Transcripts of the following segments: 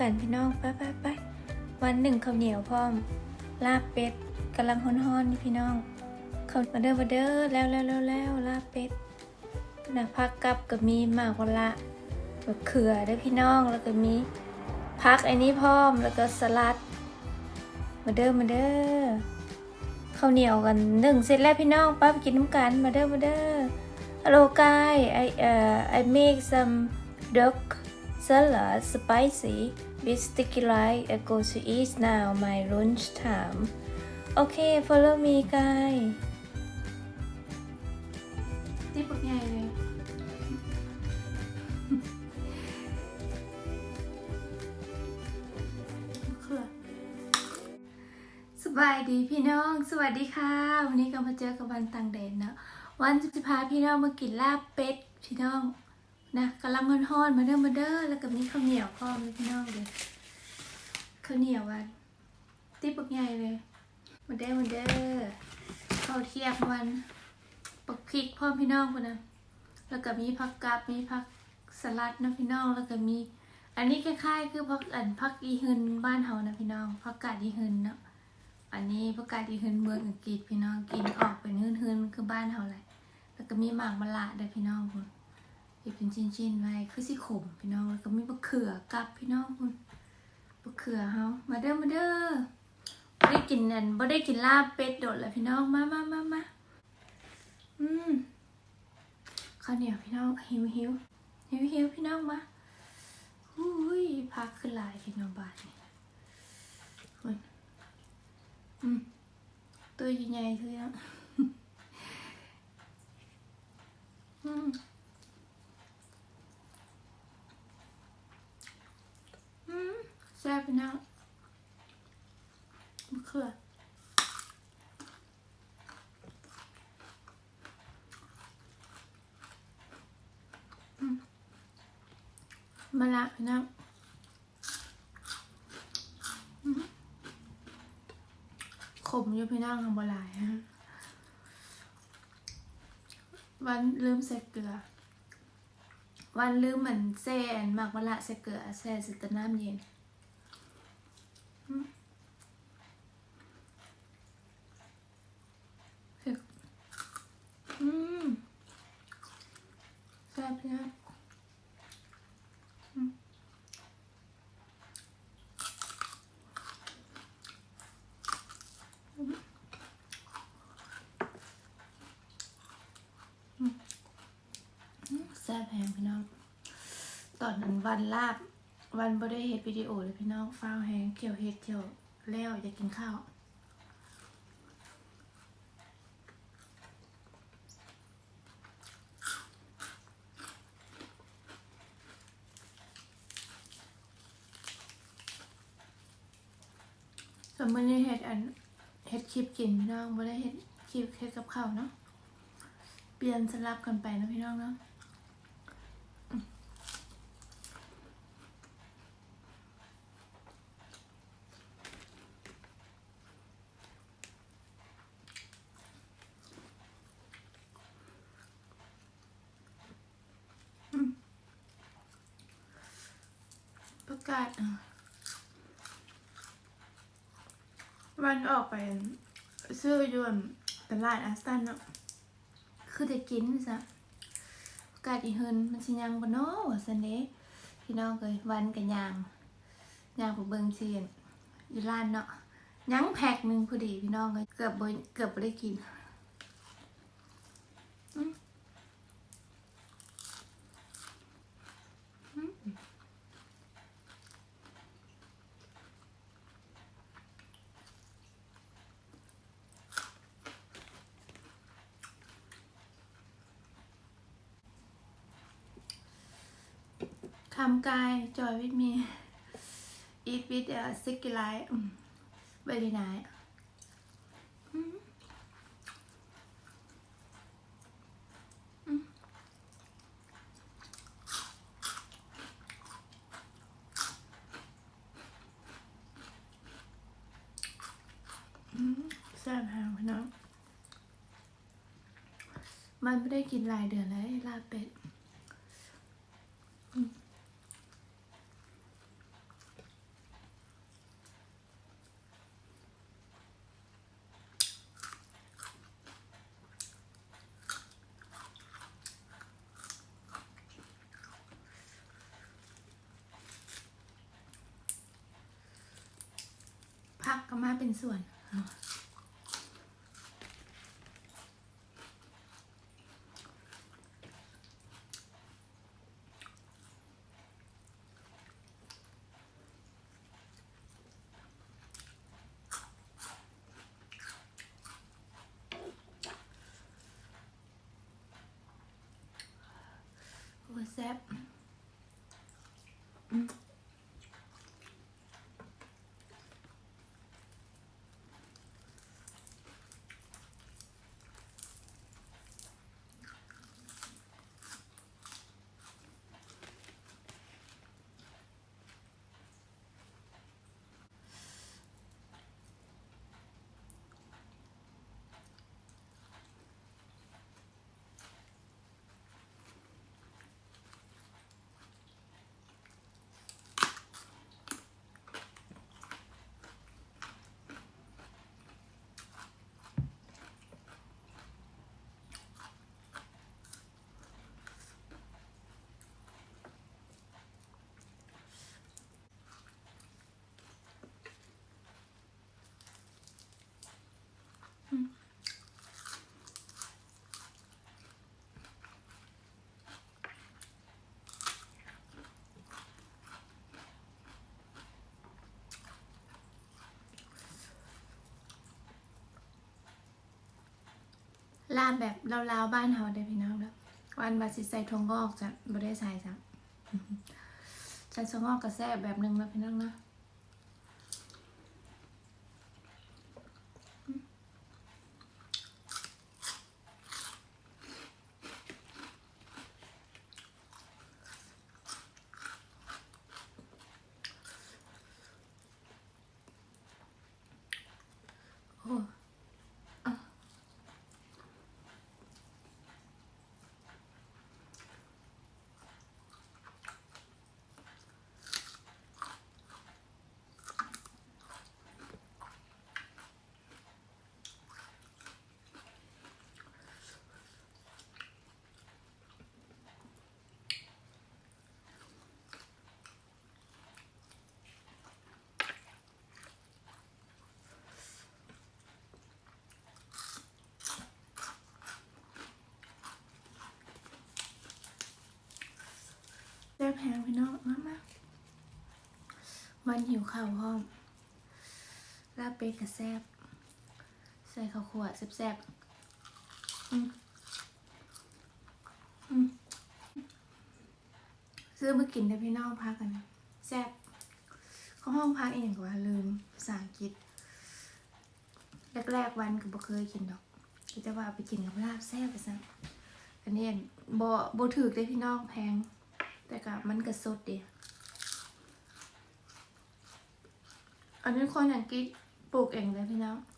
กันพี่น้องไปไปไปวันหนึ่งข้าวเหนียวพร้อม ลาบเป็ดกำลังฮ้อนๆนี่พี่น้องข้ามาเด้อมาเด้อแล้วแล้วแล้วแล้วลาบเป็ดนะพักกับก็มีหมากวละมะเขือได้พี่น้องแล้วก็มีพักไอ้นี้พร้อมแล้วก็สลัด มาเด้อมาเด้อข้าวเหนียวกันหนึ่งเสร็จแล้วพี่น้องป้าไปกินน้ำกันมาเด้อมาเด้อ Hello guys I uh, I make some duck salad spicy with sticky rice I go to eat now my lunch time Okay follow me guys ที่ปักใหญ่เลยสบายดีพี่น้อง สวัสดีค่ะ วันนี้ก็มาเจอกับวันต่างแดนเนาะ วันจะพาพี่น้องมากินลาบเป็ด พี่น้อง นะกำลังฮ้อนมาเด้อมาเด้อแล้วก็มีข้าวเหนียวพร้อมพี่น้องเลยข้าวเหนียววันตีปักใหญ่เลยมาเด้อมาเด้อข้าวเทียมวันปักพริกพร้อมพี่น้องคนนะแล้วก็มีผักกาดมีผักสลัดนะพี่น้องแล้วก็มี อันนี้คล้ายๆคือผักอันผักอีหึนบ้านเฮานะพี่น้องผักกาดอีหึนเนาะอันนี้ผักกาดอีหึนเมืองอังกฤษพี่น้องกินออกเป็นหึนๆคือบ้านเฮาแหละแล้วก็มีหมากมะละด้วยพี่น้องคุณ ดเป็นชิ้นๆไว้คือสิขมพี่น้องแล้วก็มีมะเขือกับพี่น้องคุณมะเขือเฮามาเด้อมาเด้อบ่ได้กินนั่นบ่ได้กินลาบเป็ดโดดแล้วพี่น้องมามามามาอืมข้าวเหนียวพี่น้องหิวหิวหิวหิวพี่น้องมาอุ้ยพักขึ้นหลายพี่น้องบาทนี่คุณอืมตัวใหญ่ๆคือยังอืมอืม แซ่บพี่น้องมะเขือมมะละพี่น้องอืมขมอยู่พี่น้องทำบหลายฮะวันลืมใส่เกลือ วันลืมเหมือนแซนหมากมะละใส่เกลือแซ่ส่แต่น้ำเย็น เผ็ดอืมแซ่บพี่น้องอืมแซ่บแพงพี่น้อง ตอนนั้นวันลาบ วันบ่ได้เฮ็ดวิดีโอเลยพี่น้องฟ้าวแหงเกี่ยวเฮ็ดเกี่ยวแล้วอยากกินข้าวส่วนมื้อนี้เฮ็ดอันเฮ็ดคลิปกินพี่น้องบ่ได้เฮ็ดคลิปเฮ็ดกับข้าวเนาะเปลี่ยนสลับกันไปนะพี่น้องเนาะกาศอะ วันออกไปซื้อยวนตลาดอัสตันเนาะคือได้กินซะประกาดอีเฮินมันสิยังบ่เนาะว่าซั่นเด้พี่น้องเอ้ยวันกันยางยางไปเบิ่งเซียนอยู่ร้านเนาะยังแพ็คหนึงพอดีพี่น้องเอ้ยเกือบบ่เกือบบ่ได้กิน คำกายจอยวิดมี eat with a sticky light very nice อืมอืมแซ่บแฮงพี่น้องมันไม่ได้กินหลายเดือนแล้วลาเป็ด พักก็มาเป็นส่วน โอ้ยแซ่บอืม ลามแบบลาวๆบ้านเฮาได้พี่น้องแล้ววันบาสิใส่ทงงอกจะบ่ได้ใส่จ้ะใส่ทงงอกกระแซ่บแบบหนึงแล้วพี่น้องนะ บแพงพี่น้องมามาวันหิวข้าวห้อมลาบเป็ดกับแซบใส่ข้าวคั่วแซบๆอืมอืมซื้อมากินได้พี่น้องพักกันนะแซบเขาห้องพักเองกว่าลืมภาษาอังกฤษแรกๆวันก็บ่เคยกินดอกก็จะว่าเอาไปกินกับลาบแซ่บไปซะอันนี้บ่บ่ถือได้พี่น้องแพง แต่ก็มันก็สดดีอันนี้คนอย่างกี้ปลูกเองเลยพี่น้อง เ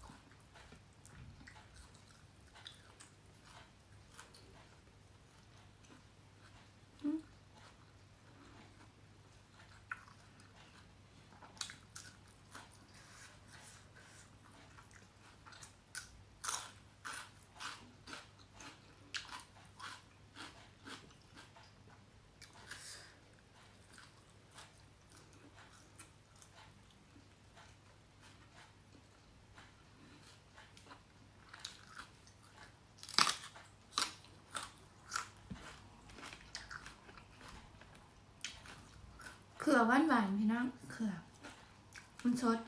ขือหวานหวานพี่น้องเขือมันสด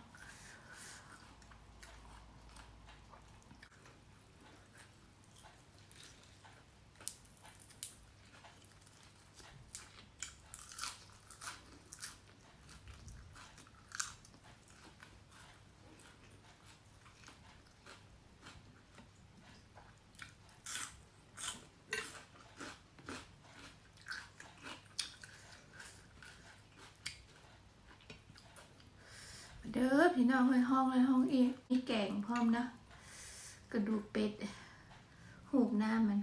เด้อพี่น้องห้อยห้องห้อยห้องเองมีแกงพร้อมนะ กระดูกเป็ด หูบหน้ามัน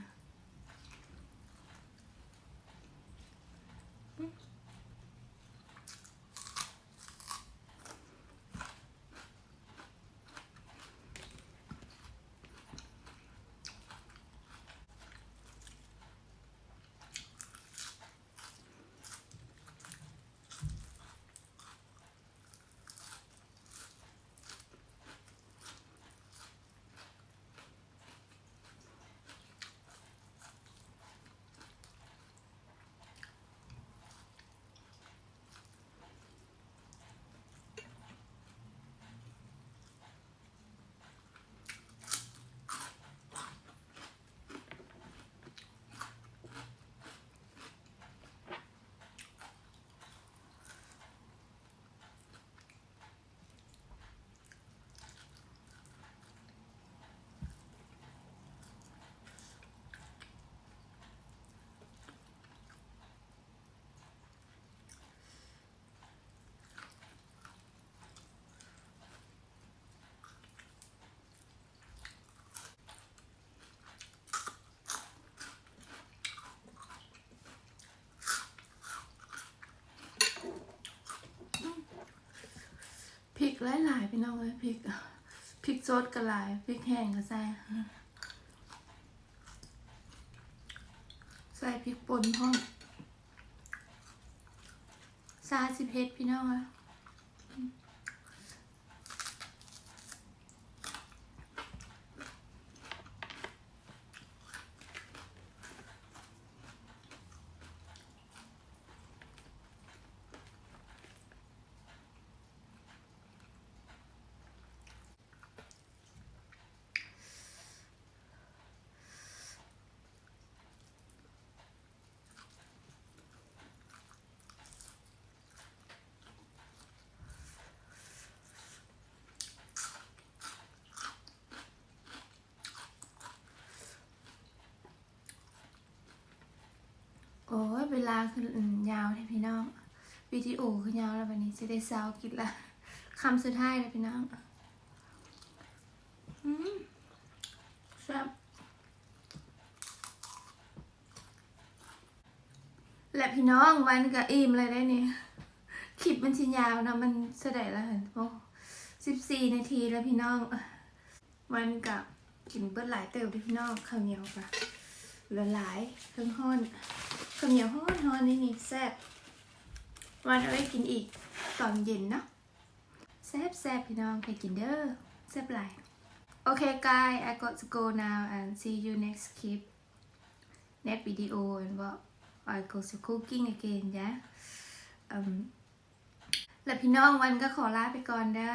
อ หลายๆพี่น้องเลยพริกพริกสดก็หลายพริกแห้งก็ใส่ใส่พริกป่นพร้อมซาสิเพชรพี่น้องอะโอ้ย เวลาคือยาวเลยพี่น้องวิดีโอคือยาวแล้ววันนี้จะได้เซาวกินละคำสุดท้ายเลยพี่น้องอืมแซ่บและพี่น้องวันกับอิ่มเลยได้เนี่ยคลิปมันชิ้นยาวนะมันเสด็จแล้วเห็นโอ้สิบสี่นาทีแล้วพี่น้องวันกับกินเบิ้ลหลายเติบเลยพี่น้องข้าวเหนียวปะละหลายเครื่องห้อน ข้าวเหนียวฮ้อนฮ้อนนี่นี่แซ่บวันเอาไว้กินอีกตอนเย็นเนาะแซ่บแซ่บพี่น้องไปกินเด้อแซ่บหลาย Okay guys I got to go now and see you next clip next video and what I go to cooking again จ้ะ um, และพี่น้องวันก็ขอลาไปก่อนเด้อ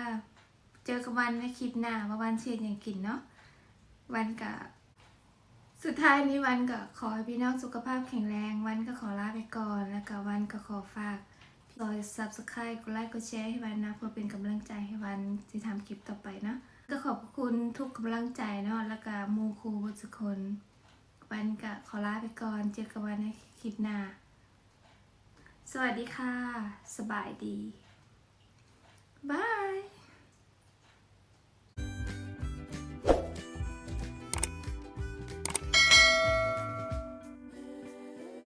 เจอกันวันในคลิปหน้าว่าวันเชียนยังกินเนาะวันกับ สุดท้ายนี้วันก็ขอให้พี่น้องสุขภาพแข็งแรง วันก็ขอลาไปก่อน แล้วก็วันก็ขอฝากรอย subscribe กดไลค์กดแชร์ให้วันนะเพื่อเป็นกำลังใจให้วันที่ทำคลิปต่อไปนะก็ขอบคุณทุกกำลังใจเนาะแล้วก็มูครูทุกคนวันก็ขอลาไปก่อนเจอกันวันในคลิปหน้า สวัสดีค่ะ สบายดีบาย